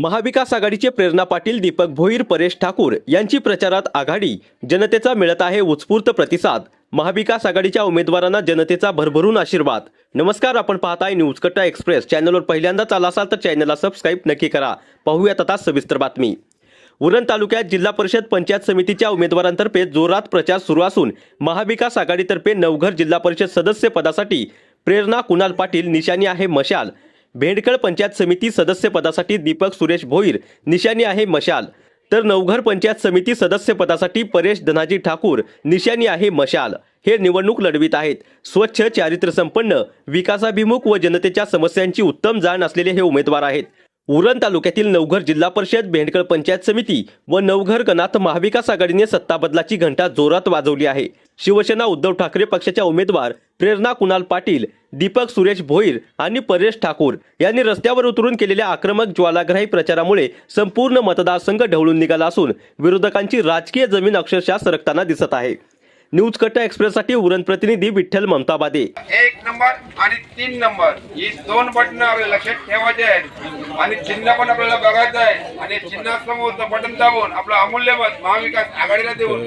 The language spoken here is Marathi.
महाविकास आघाडीचे प्रेरणा पाटील दीपक भोईर परेश ठाकूर यांची प्रचारात आघाडी जनतेचा मिळत आहे उत्स्फूर्त प्रतिसाद. महाविकास आघाडीच्या उमेदवारांना जनतेचा भरभरून आशीर्वाद. नमस्कार आपण पाहताय न्यूज कट्टा एक्सप्रेस. चॅनलवर पहिल्यांदाच आला असाल तर चॅनलला सबस्क्राईब नक्की करा. पाहूयात आता सविस्तर बातमी. उरण तालुक्यात जिल्हा परिषद पंचायत समितीच्या उमेदवारांतर्फे जोरात प्रचार सुरू असून महाविकास आघाडीतर्फे नवघर जिल्हा परिषद सदस्य पदासाठी प्रेरणा कुणाल पाटील निशाणी आहे मशाल. भेंडकळ पंचायत समिती सदस्यपदासाठी दीपक सुरेश भोईर निशाणी आहे मशाल. तर नवघर पंचायत समिती सदस्यपदासाठी परेश धनाजी ठाकूर निशाणी आहे मशाल. हे निवडणूक लढवित आहेत. स्वच्छ चारित्र्यसंपन्न विकासाभिमुख व जनतेच्या समस्यांची उत्तम जाण असलेले हे उमेदवार आहेत. उरण तालुक्यातील नवघर जिल्हा परिषद भेंडकळ पंचायत समिती व नवघर गणात महाविकास आघाडीने सत्ता बदलाची घंटा जोरात वाजवली आहे. शिवसेना उद्धव ठाकरे पक्षाच्या उमेदवार प्रेरणा कुणाल पाटील दीपक सुरेश भोईर आणि परेश ठाकूर यांनी रस्त्यावर उतरून केलेल्या आक्रमक ज्वालाग्राही प्रचारामुळे संपूर्ण मतदारसंघ ढवळून निघाला असून विरोधकांची राजकीय जमीन अक्षरशः सरकताना दिसत आहे. न्यूज कट्टा एक्सप्रेससाठी उरण प्रतिनिधी विठ्ठल ममताबादे एक नंबर आणि तीन नंबर. ही दोन बटन आपल्याला लक्षात ठेवायचे आहेत. आणि चिन्ह पण आपल्याला बघायचं आहे. आणि चिन्हासमोर बटन दाबून आपलं अमूल्य मत महाविकास आघाडीला देऊन